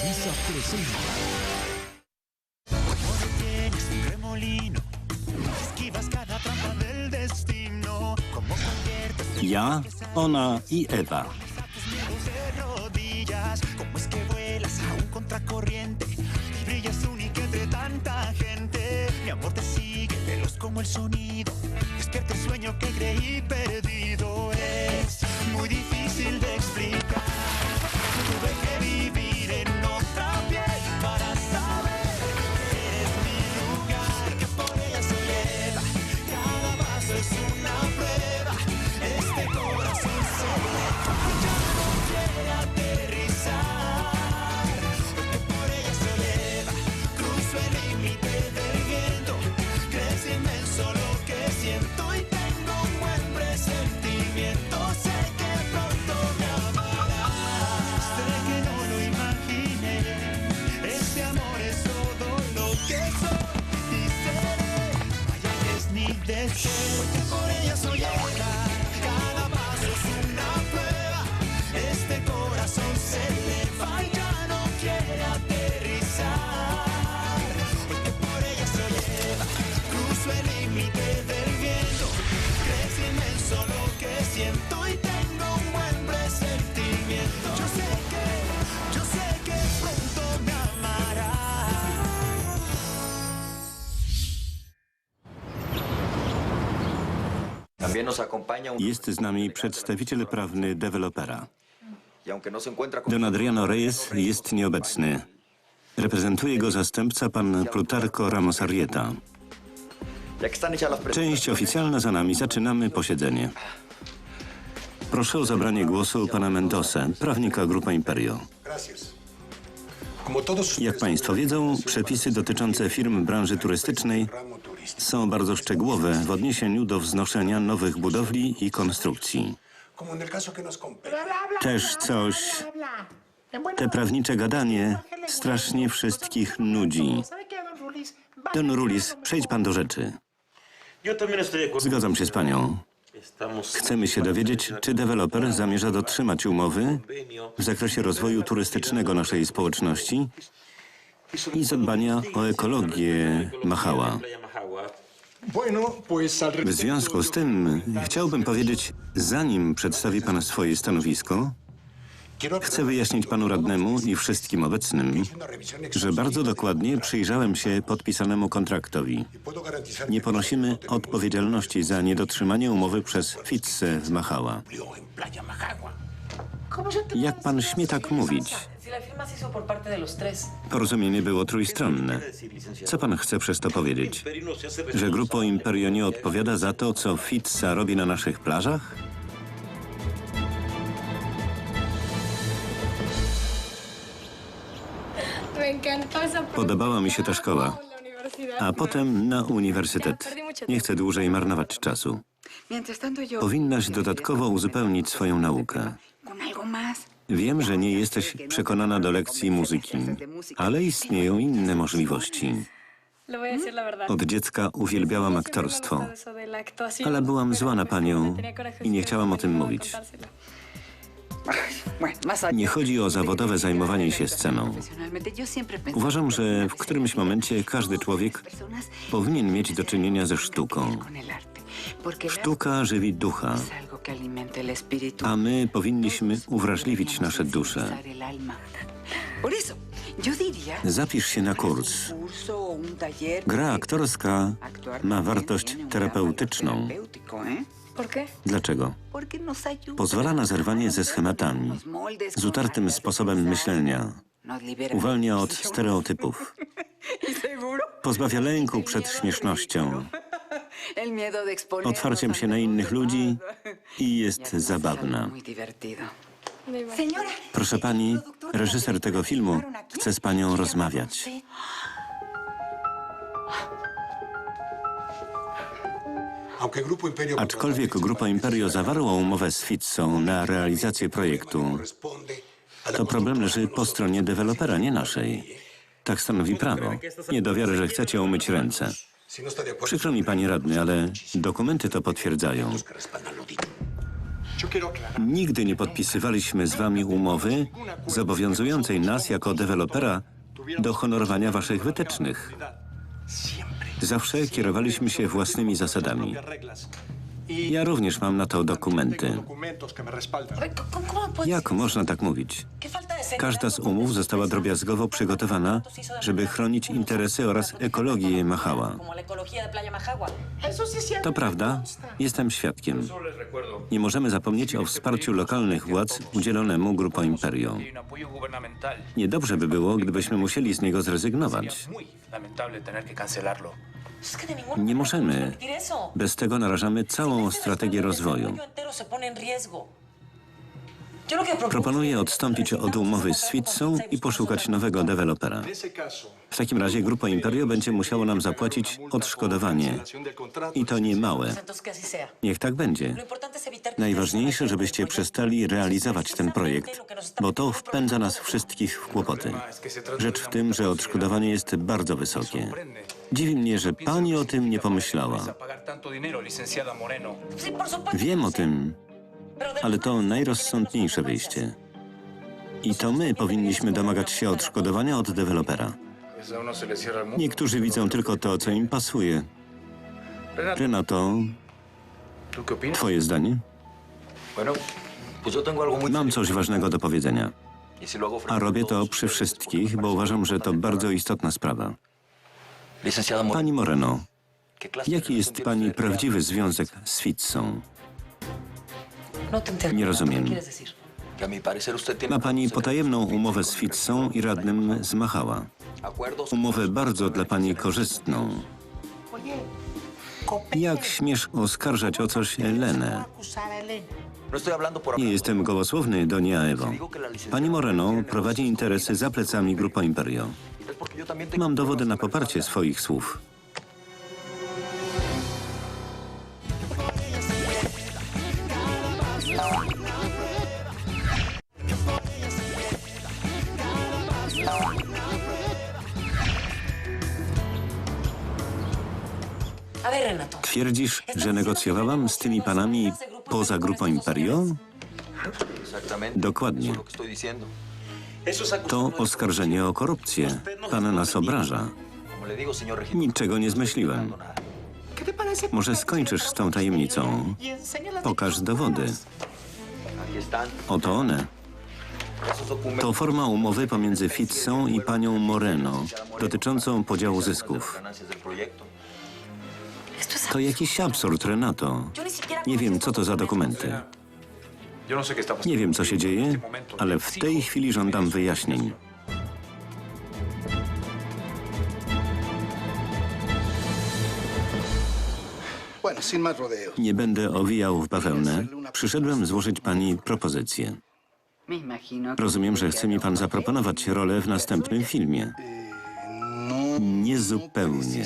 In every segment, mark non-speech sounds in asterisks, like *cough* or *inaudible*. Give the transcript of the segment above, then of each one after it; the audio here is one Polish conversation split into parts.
Televisa presenta. remolino. Esquivas cada trampa del destino. Como conviertes Ja, ona i Ewa. Como es que vuelas a un contracorriente. Y brillas única entre tanta gente. Mi amor te sigue, veloz como el sonido. Despierta el sueño que creí perdido. Es muy difícil de explicar. Tuve que vivir Jest z nami przedstawiciel prawny dewelopera. Y no. Don Adriano Reyes jest nieobecny. Reprezentuje go zastępca pan Plutarco Ramos Arrieta. Część oficjalna za nami. Zaczynamy posiedzenie. Proszę o zabranie głosu pana Mendosę, prawnika Grupa Imperio. Jak państwo wiedzą, przepisy dotyczące firm branży turystycznej są bardzo szczegółowe w odniesieniu do wznoszenia nowych budowli i konstrukcji. Też coś. Te prawnicze gadanie strasznie wszystkich nudzi. Don Rulis, przejdź pan do rzeczy. Zgadzam się z panią. Chcemy się dowiedzieć, czy deweloper zamierza dotrzymać umowy w zakresie rozwoju turystycznego naszej społeczności i zadbania o ekologię Machała. W związku z tym chciałbym powiedzieć, zanim przedstawi pan swoje stanowisko, chcę wyjaśnić panu radnemu i wszystkim obecnym, że bardzo dokładnie przyjrzałem się podpisanemu kontraktowi. Nie ponosimy no odpowiedzialności za niedotrzymanie umowy przez Fitzę w Machała. Jak pan śmie tak mówić? Porozumienie było trójstronne. Co pan chce przez to powiedzieć? Że Grupo Imperio nie odpowiada za to, co Fitza robi na naszych plażach? Podobała mi się ta szkoła, a potem na uniwersytet. Nie chcę dłużej marnować czasu. Powinnaś dodatkowo uzupełnić swoją naukę. Wiem, że nie jesteś przekonana do lekcji muzyki, ale istnieją inne możliwości. Od dziecka uwielbiałam aktorstwo, ale byłam zła na panią i nie chciałam o tym mówić. Nie chodzi o zawodowe zajmowanie się sceną. Uważam, że w którymś momencie każdy człowiek powinien mieć do czynienia ze sztuką. Sztuka żywi ducha, a my powinniśmy uwrażliwić nasze dusze. Zapisz się na kurs. Gra aktorska ma wartość terapeutyczną. ¿Por qué? Dlaczego? Pozwala na zerwanie ze schematami, z utartym sposobem myślenia. Uwalnia od stereotypów. *laughs* Pozbawia lęku przed śmiesznością, otwarciem się na innych ludzi i *laughs* jest zabawna. Proszę pani, reżyser tego filmu chce z panią rozmawiać. Aczkolwiek Grupa Imperio zawarła umowę z Fitzą na realizację projektu, to problem leży po stronie dewelopera, nie naszej. Tak stanowi prawo. Nie do wiary, że chcecie umyć ręce. Przykro mi, panie radny, ale dokumenty to potwierdzają. Nigdy nie podpisywaliśmy z wami umowy zobowiązującej nas jako dewelopera do honorowania waszych wytycznych. Zawsze kierowaliśmy się własnymi zasadami. Ja również mam na to dokumenty. Documentos que me respaldan. Ay, ¿Cómo, cómo puedes Jak można tak mówić? ¿Qué falta de seriedad Każda z umów została drobiazgowo przygotowana, żeby chronić interesy oraz ekologię Mahała. To prawda, jestem świadkiem. Nie możemy zapomnieć o wsparciu lokalnych władz udzielonemu Grupo Imperio. y. Niedobrze by było, gdybyśmy musieli z niego zrezygnować. Nie możemy. Bez tego narażamy całą strategię rozwoju. Proponuję odstąpić od umowy z Fitzą i poszukać nowego dewelopera. W takim razie Grupo Imperio będzie musiało nam zapłacić odszkodowanie. I to nie małe. Niech tak będzie. Najważniejsze, żebyście przestali realizować ten projekt, bo to wpędza nas wszystkich w kłopoty. Rzecz w tym, że odszkodowanie jest bardzo wysokie. Dziwi mnie, że pani o tym nie pomyślała. Wiem o tym, ale to najrozsądniejsze wyjście. I to my powinniśmy domagać się odszkodowania od dewelopera. Niektórzy widzą tylko to, co im pasuje. Renato, twoje zdanie? Mam coś ważnego do powiedzenia, a robię to przy wszystkich, bo uważam, że to bardzo istotna sprawa. Pani Moreno, ¿qué clase de jaki jest pani prawdziwy związek z Fitzą? Usted tiene... Ma pani potajemną umowę z Fitzą i radnym z Machała. Umowę bardzo dla pani korzystną. Jak śmiesz oskarżać o coś Elenę? No hablando por... Nie jestem gołosłowny, Donia Ewo. Pani Moreno prowadzi interesy za plecami Grupo Imperio. Tengo... Mam dowody na poparcie swoich słów. Twierdzisz, że negocjowałam z tymi panami poza Grupą Imperio? Dokładnie. To oskarżenie o korupcję. Pan nas obraża. Niczego nie zmyśliłem. Może skończysz z tą tajemnicą? Pokaż dowody. Oto one. To forma umowy pomiędzy Fitzą i panią Moreno dotyczącą podziału zysków. To jakiś absurd, Renato. Nie wiem, co to za dokumenty. Nie wiem, co się dzieje, ale w tej chwili żądam wyjaśnień. Nie będę owijał w bawełnę. Przyszedłem złożyć pani propozycję. Rozumiem, że chce mi pan zaproponować rolę w następnym filmie. No, Niezupełnie.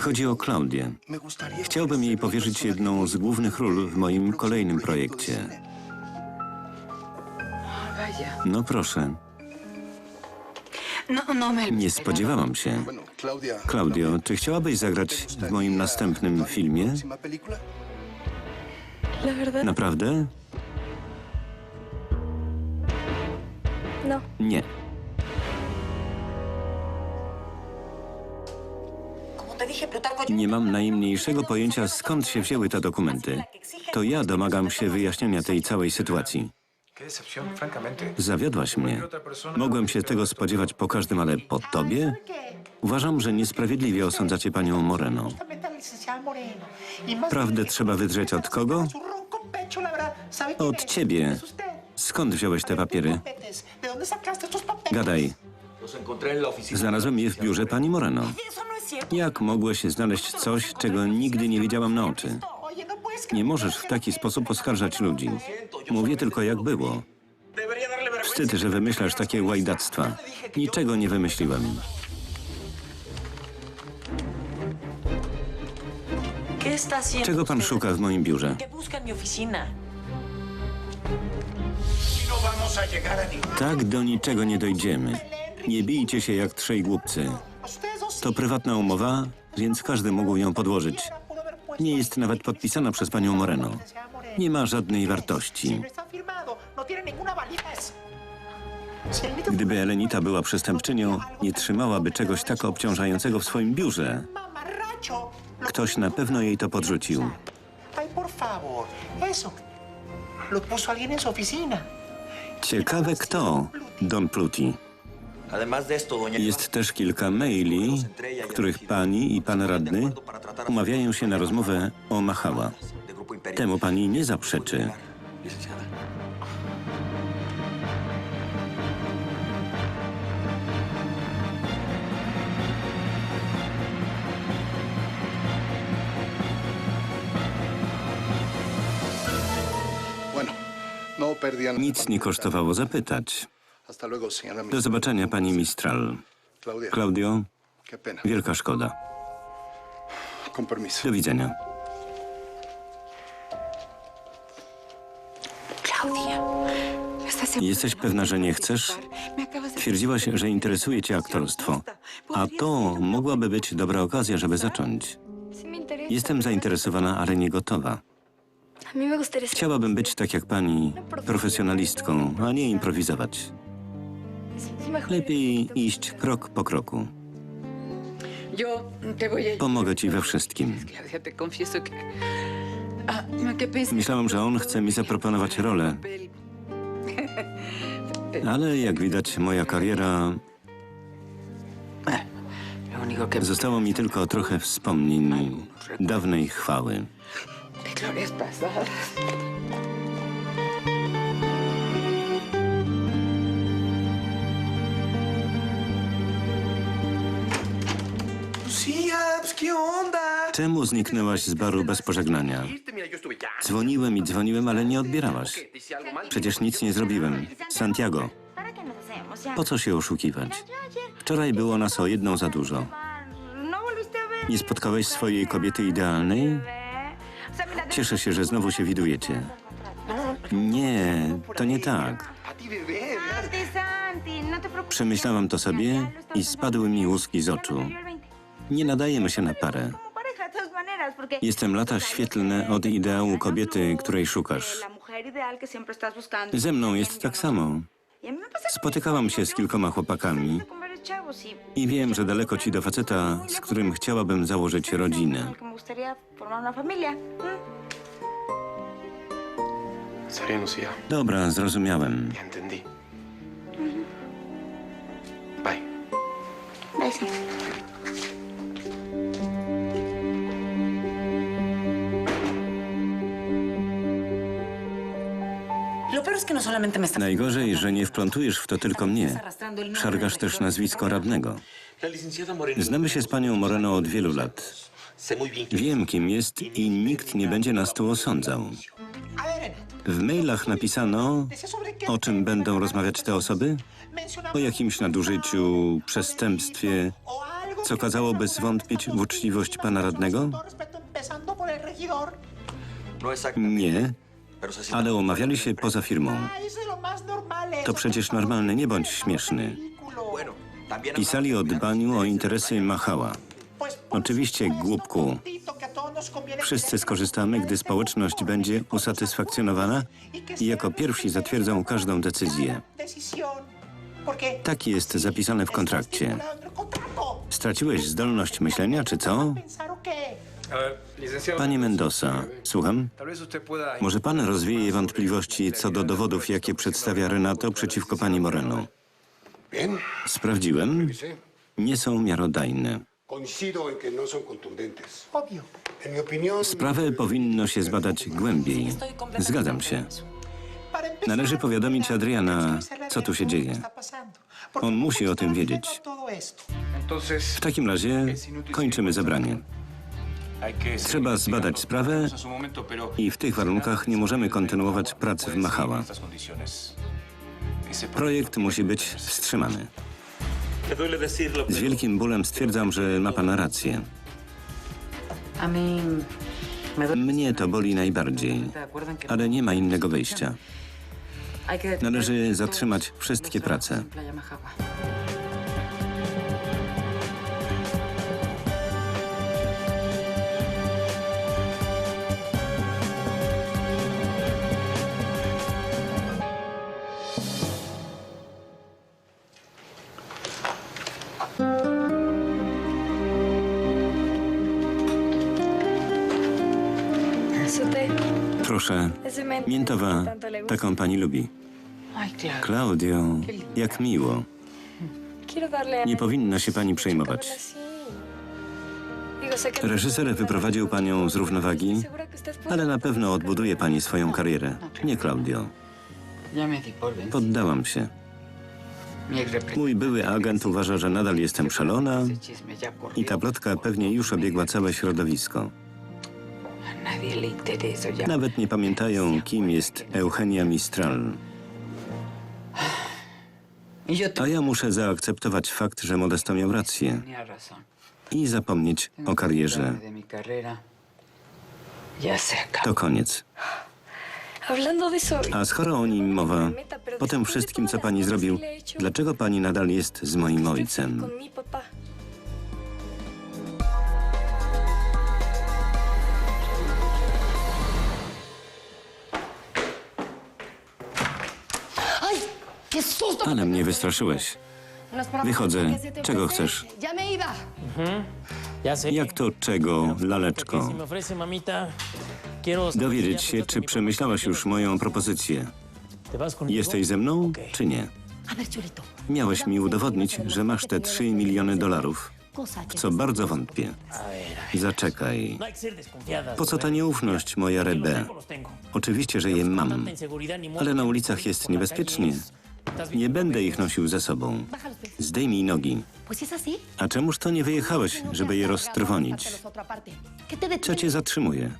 Chodzi o Klaudię. Chciałbym jej powierzyć jedną z głównych ról w moim kolejnym projekcie. No proszę, No, no nie spodziewałam się. Klaudio, czy chciałabyś zagrać w moim następnym filmie? Naprawdę? no. Nie. Nie mam najmniejszego pojęcia, skąd się wzięły te dokumenty. To ja domagam się wyjaśnienia tej całej sytuacji. Zawiodłaś mnie. Mogłem się tego spodziewać po każdym, ale po tobie? Uważam, że niesprawiedliwie osądzacie panią Moreno. Prawdę trzeba wydrzeć od kogo? Od ciebie. Skąd wziąłeś te papiery? Gadaj. Znalazłem je w biurze pani Moreno. Jak mogłeś znaleźć coś, czego nigdy nie widziałam na oczy? Nie możesz w taki sposób oskarżać ludzi. Mówię tylko jak było. Wstyd, że wymyślasz takie łajdactwa. Niczego nie wymyśliłem. ¿Qué está haciendo Czego pan szuka w moim biurze? Tak do niczego nie dojdziemy. Nie bijcie się jak trzej głupcy. To prywatna umowa, więc każdy mógł ją podłożyć. Nie jest nawet podpisana przez panią Moreno. Nie ma żadnej wartości. Gdyby Elenita była przestępczynią, nie trzymałaby czegoś tak obciążającego w swoim biurze. Ktoś na pewno jej to podrzucił. Ciekawe kto, Don Pluti. Jest też kilka maili, w których pani i pan radny umawiają się na rozmowę o Machała. Temu pani nie zaprzeczy. No. Nic nie kosztowało zapytać. Do zobaczenia, pani Mistral. Pena. wielka szkoda. Do widzenia. Claudia. ¿estás segura Jesteś pewna, że nie chcesz? Twierdziłaś, że interesuje cię aktorstwo. A to mogłaby być dobra okazja, żeby zacząć. Jestem zainteresowana, ale nie gotowa. Chciałabym być tak jak pani, profesjonalistką, a nie improwizować. Lepiej iść krok po kroku. Pomogę ci we wszystkim. Ah, que pensé... Myślałam, że on chce mi zaproponować rolę, ale jak widać, moja kariera que... zostało mi tylko trochę wspomnień dawnej chwały. Czemu zniknęłaś z baru bez pożegnania? Dzwoniłem i dzwoniłem, ale nie odbierałaś. Przecież nic nie zrobiłem. Santiago, po co się oszukiwać? Wczoraj było nas o jedną za dużo. Nie spotkałeś swojej kobiety idealnej? Cieszę się, że znowu się widujecie. Nie, to nie tak. Przemyślałam to sobie i spadły mi łuski z oczu. Nie nadajemy się na parę. Jestem lata świetlne od ideału kobiety, której szukasz. Ze mną jest tak samo. Spotykałam się z kilkoma chłopakami i wiem, że daleko ci do faceta, z którym chciałabym założyć rodzinę. el que me Najgorzej, że nie wplątujesz w to tylko mnie. Szargasz też nazwisko radnego. Znamy się z panią Moreno od wielu lat. Wiem, kim jest i nikt nie będzie nas tu osądzał. W mailach napisano, o czym będą rozmawiać te osoby? O jakimś nadużyciu, przestępstwie, co kazałoby zwątpić w uczciwość pana radnego? No. Nie, ale umawiali się poza firmą. To przecież normalne, nie bądź śmieszny. Pisali o dbaniu o interesy Machała. Oczywiście, głupku. Wszyscy skorzystamy, gdy społeczność będzie usatysfakcjonowana i jako pierwsi zatwierdzą każdą decyzję. Tak jest zapisane w kontrakcie. Straciłeś zdolność myślenia, czy co? Panie Mendoza, słucham? Może pan rozwieje wątpliwości co do dowodów, jakie przedstawia Renato przeciwko pani Moreno? Sprawdziłem. Nie są miarodajne. Sprawę powinno się zbadać głębiej. Zgadzam się. Należy powiadomić Adriana, co tu się dzieje. On musi o tym wiedzieć. W takim razie kończymy zebranie. Trzeba zbadać sprawę i w tych warunkach nie możemy kontynuować pracy w Machała. Projekt musi być wstrzymany. Z wielkim bólem stwierdzam, że ma pan rację. Mnie to boli najbardziej, ¿Te acuerdan que ale nie ma innego wyjścia. Należy zatrzymać wszystkie prace. Miętowa, taką pani lubi. Klaudio, jak miło. Nie powinna się pani przejmować. Reżyser wyprowadził panią z równowagi, ale na pewno odbuduje pani swoją karierę. Nie Klaudio. Poddałam się. Mój były agent uważa, że nadal jestem szalona i ta plotka pewnie już obiegła całe środowisko. Nawet nie pamiętają, kim jest Eugenia Mistral. A ja muszę zaakceptować fakt, że Modesto miał rację i zapomnieć o karierze. To koniec. A skoro o nim mowa, po tym wszystkim, co pani zrobił, dlaczego pani nadal jest z moim ojcem? Ale mnie wystraszyłeś. Wychodzę. Czego chcesz? Jak to czego, laleczko? Dowiedzieć się, czy przemyślałaś już moją propozycję. Jesteś ze mną, czy nie? Miałeś mi udowodnić, że masz te 3 miliony dolarów, w co bardzo wątpię. Zaczekaj. Po co ta nieufność, moja Rebe? Oczywiście, że je mam, ale na ulicach jest niebezpiecznie. Nie będę ich nosił ze sobą. Zdejmij nogi. A czemuż to nie wyjechałeś, żeby je roztrwonić? Co cię zatrzymuje?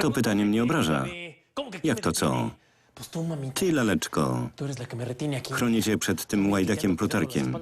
To pytanie mnie obraża. Jak to co? Ty, laleczko, chronię cię przed tym łajdakiem Plutarkiem.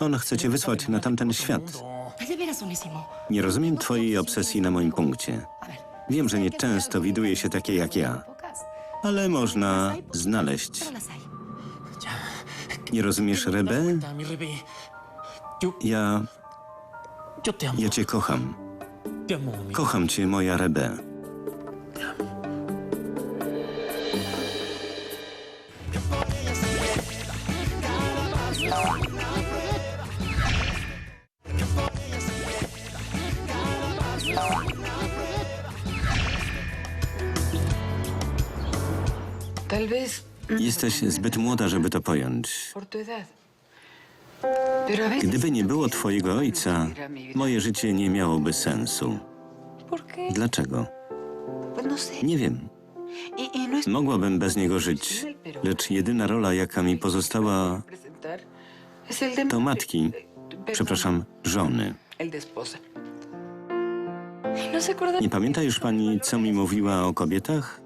On chce cię wysłać na tamten świat. Nie rozumiem twojej obsesji na moim punkcie. Wiem, że nie często widuje się takie jak ja, ale można znaleźć. Nie rozumiesz, Rebe? Ja... Ja cię kocham. Kocham cię, moja Rebe. Jesteś zbyt młoda, żeby to pojąć. Gdyby nie było twojego ojca, moje życie nie miałoby sensu. Dlaczego? No. Nie wiem. Y, y no Mogłabym bez niego żyć, lecz jedyna rola, jaka mi pozostała, to matki, Perdón, przepraszam, żony. Esposa. Nie pamięta już pani, co mi mówiła o kobietach?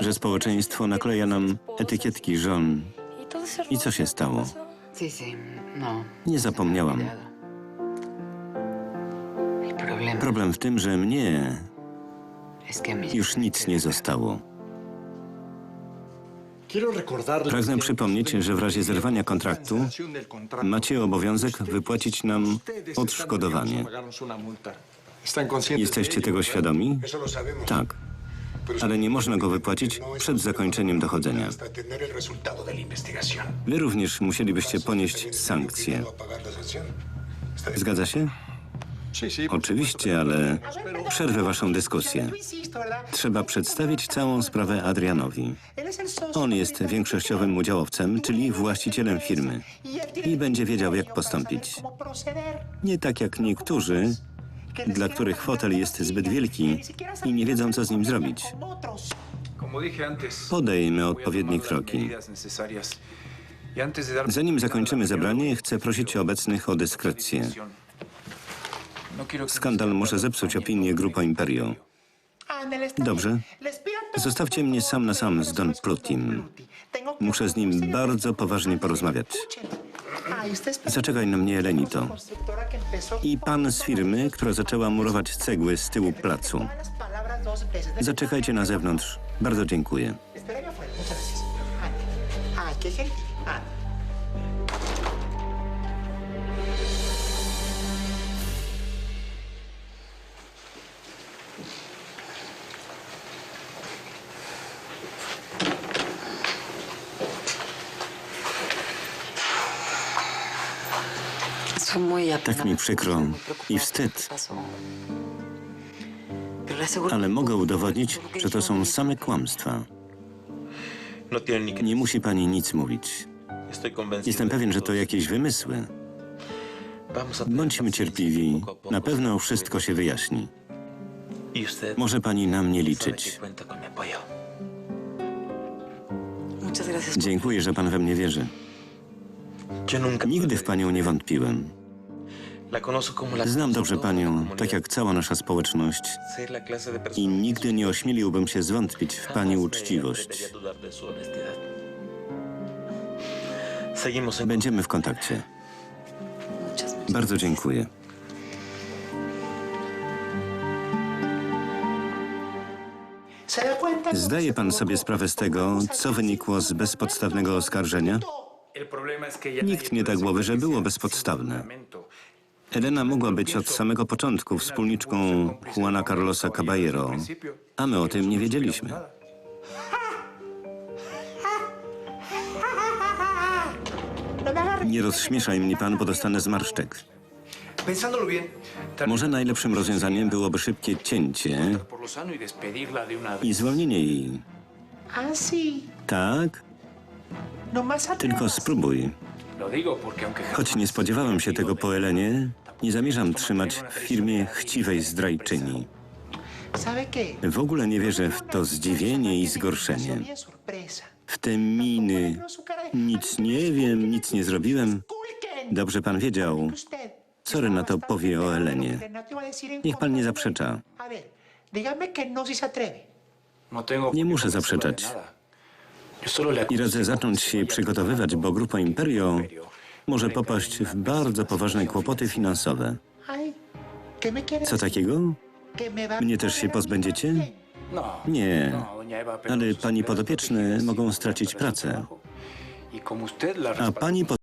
Że społeczeństwo nakleja nam etykietki żon. I co się stało? No. Nie zapomniałam. Problem w tym, że mnie już nic nie zostało. Pragnę przypomnieć, że w razie zerwania kontraktu macie obowiązek wypłacić nam odszkodowanie. Jesteście tego świadomi? Tak, ale nie można go wypłacić przed zakończeniem dochodzenia. investigación. Wy również musielibyście ponieść sankcje. ¿No. Zgadza się? Oczywiście, ale przerwę waszą dyskusję. Trzeba przedstawić całą sprawę Adrianowi. On jest większościowym udziałowcem, czyli właścicielem firmy i będzie wiedział, jak postąpić. Nie tak jak niektórzy, dla których fotel jest zbyt wielki i nie wiedzą, co z nim zrobić. Podejmy odpowiednie kroki. Zanim zakończymy zebranie, chcę prosić obecnych o dyskrecję. Skandal może zepsuć opinię Grupa Imperio. Dobrze. Zostawcie mnie sam na sam z Don Plutim. Muszę z nim bardzo poważnie porozmawiać. Zaczekaj na mnie, Elenito. I pan z firmy, która zaczęła murować cegły z tyłu placu. Zaczekajcie na zewnątrz. Bardzo dziękuję. Tak mi przykro i wstyd. Ale mogę udowodnić, że to są same kłamstwa. Nie musi pani nic mówić. Jestem pewien, że to jakieś wymysły. Bądźmy cierpliwi. Na pewno wszystko się wyjaśni. Może pani na mnie liczyć. Dziękuję, że pan we mnie wierzy. Nigdy w panią nie wątpiłem. Znam dobrze panią, tak jak cała nasza społeczność. I nigdy nie ośmieliłbym się zwątpić w pani uczciwość. Będziemy w kontakcie. Bardzo dziękuję. Zdaje pan sobie sprawę z tego, co wynikło z bezpodstawnego oskarżenia? Nikt nie da głowy, że było bezpodstawne. Elena mogła być od samego początku wspólniczką Juana Carlosa Caballero, a my o tym nie wiedzieliśmy. No Nie rozśmieszaj mnie pan, bo dostanę zmarszczek. Może najlepszym rozwiązaniem byłoby szybkie cięcie y i zwolnienie jej. Ah. Tak? Nomás Tylko spróbuj. Choć nie spodziewałem się tego po Elenie, nie zamierzam trzymać w firmie chciwej zdrajczyni. W ogóle nie wierzę w to zdziwienie i zgorszenie. W te miny. Nic nie wiem, nic nie zrobiłem. Dobrze pan wiedział. Co Renato powie o Elenie? Niech pan nie zaprzecza. Nie muszę zaprzeczać. I radzę zacząć się przygotowywać, bo grupa Imperio może popaść w bardzo poważne kłopoty finansowe. Ay, ¿qué me quiere Co takiego? ¿Que me va a Mnie też się pozbędziecie? Nie, ale pani podopieczne mogą stracić pracę. A pani con